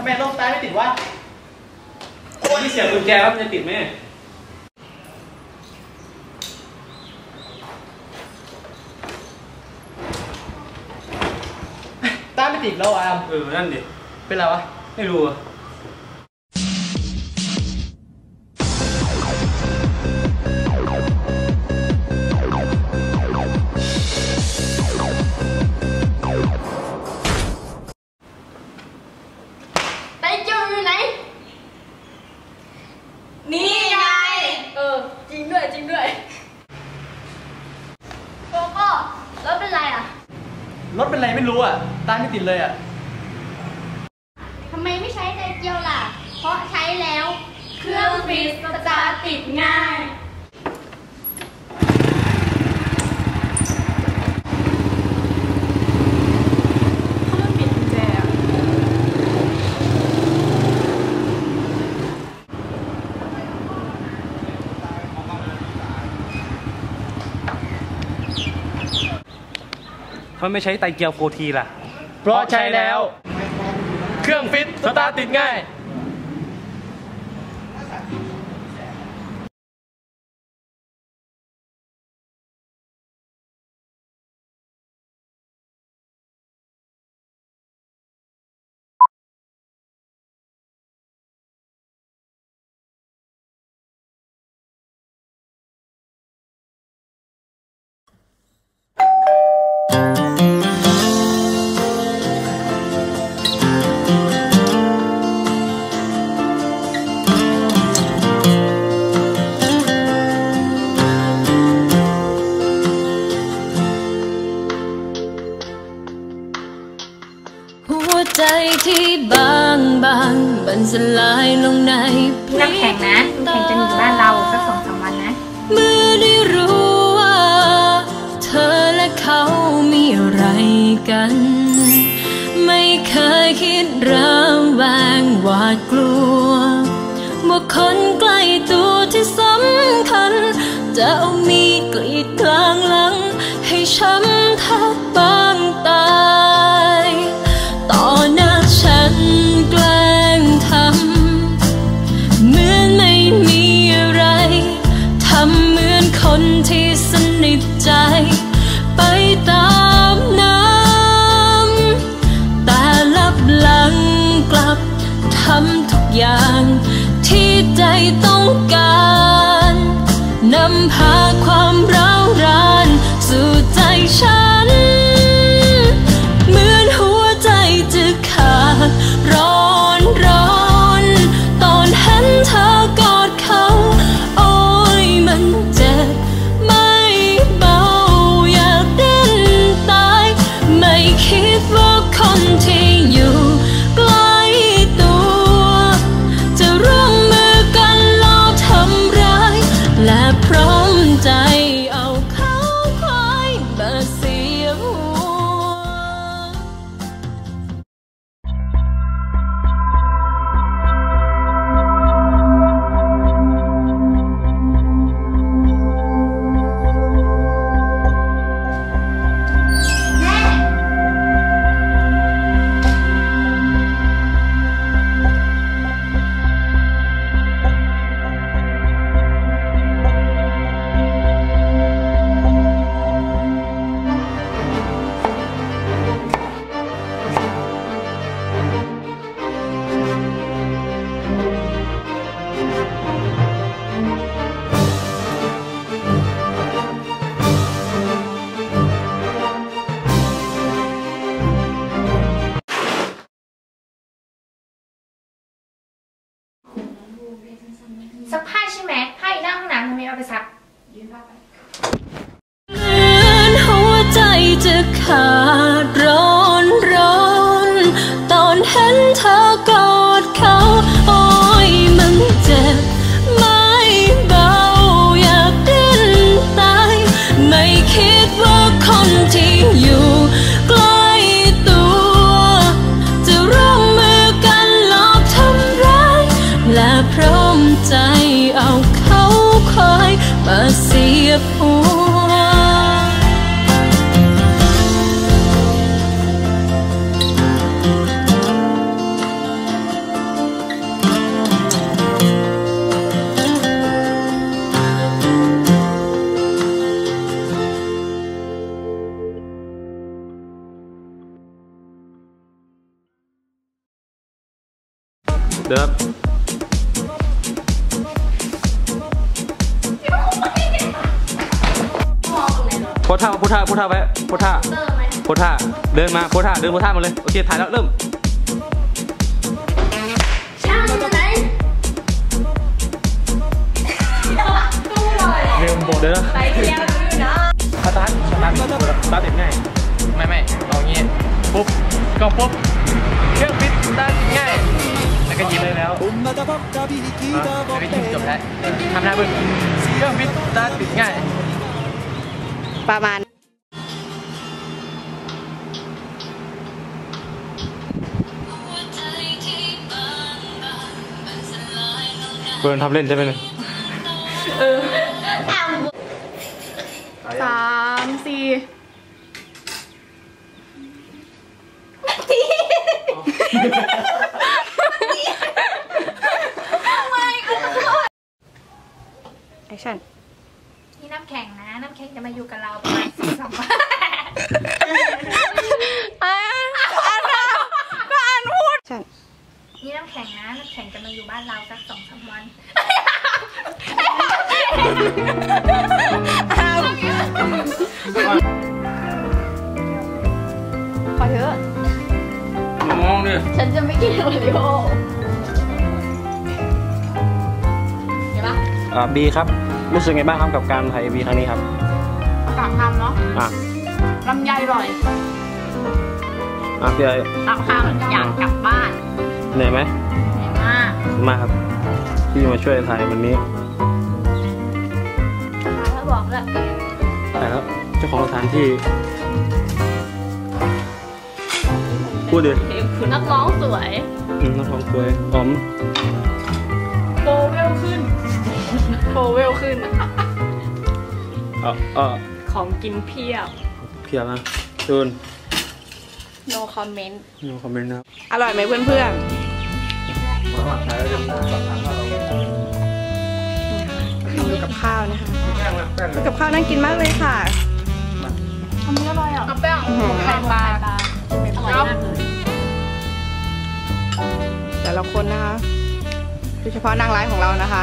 ำไมลมตายไม่ติดวะนี่เสียบกุญแจครับจะติดไหมตายไม่ติดแล้วอามเออนั่นดิเป็นไรวะ ไม่รู้อะ อยู่ไหน นี่ไง เออ จริงด้วยจริงด้วยโกโก้แล้วเป็นไรอะ รถเป็นไรไม่รู้อะ ตายไม่ติดเลยอะ ทำไมไม่ใช้ไตเกียวล่ะ เพราะใช้แล้ว เครื่องฟรีสตาร์ทติดง่าย เขาไม่ปิดกุญแจอะ มันไม่ใช้ไตเกียวโฟทีล่ะ เพราะใช้แล้ว เครื่องฟิตสตาร์ทติดง่าย ใจที่บางบางมันสลายลงในพริน้ำแข็งนะน้ำแข็งจะอยู่บ้านเราสักสองสามวันนะ เมื่อได้รู้ว่า เธอและเขามีอะไรกัน ไม่เคยคิดระแวงหวาดกลัว ว่าคนใกล้ตัวที่สำคัญ จะเอามีดกรีดกลางหลัง ให้ช้ำแทบบา น ซักผ้าใช่ไหมผ้าอีกหน้าห้องน้ำทำไมเอาไปซักเหมือนหัวใจจะขาด macia fuma. Dá. Tá. พสท่าโพสท่าโพสท่าไว้โพสท่าเตอร์ไหมโพสท่าเดินมาโพสท่าเดินโพสท่ามาเลยโอเคถ่ายแล้วเริ่มช่างอยู่ไหนตู้เลยเริ่มบทเดี๋ยวนะไปเที่ยวอยู่นะสตาร์ทสตาร์ทสตาร์ทติดง่ายไม่ไม่เอางี้ปุ๊บก็ปุ๊บเครื่องฟิตสตาร์ทติดง่ายแล้วก็ยิ้มได้แล้วอะแล้วก็ยิ้มจบแล้วทำหน้าบึ้งเครื่องฟิตสตาร์ทติดง่าย ประมาณเบิร์นทำเล่นใช่ไหมเนี่ยสามสี่แอคชั่นนี่น้ำแข็งนะ น้ำแข็งจะมาอยู่กับเราประมาณสองสามวันชั่นนี่น้ำแข็งนะ น้ำแข็งจะมาอยู่บ้านเราสักสองสามวันขอเถอะมองดิฉันจะไม่กินโอริโอเห็นปะอ่าบีครับ รู้สึกไงบ้างครับกับการถ่ายบีครั้งนี้ครับกลางทำเนาะอะลำไยอร่อยอะพี่ไอ้ตามข้างอยากกลับบ้านเหนื่อยไหมเหนื่อยมากมากครับที่มาช่วยถ่ายวันนี้ถ้าบอกแล้วแต่แล้วเจ้าของสถานที่พูดดินักร้องสวยอืมน้องทองสวยอ๋อมโปรเวลขึ้น โปรเวลขึ้น เออเออของกินเพียบ เพียบนะจูน no comment ดูคอมเมนต์นะครับอร่อยไหมเพื่อนๆดูกับข้าวนะคะดูกับข้าวน่ากินมากเลยค่ะทำนี้อร่อยอะกับแป้งอื้อหือ ไข่ปลาอร่อยมากเลยแต่ละคนนะคะโดยเฉพาะนางร้ายของเรานะคะ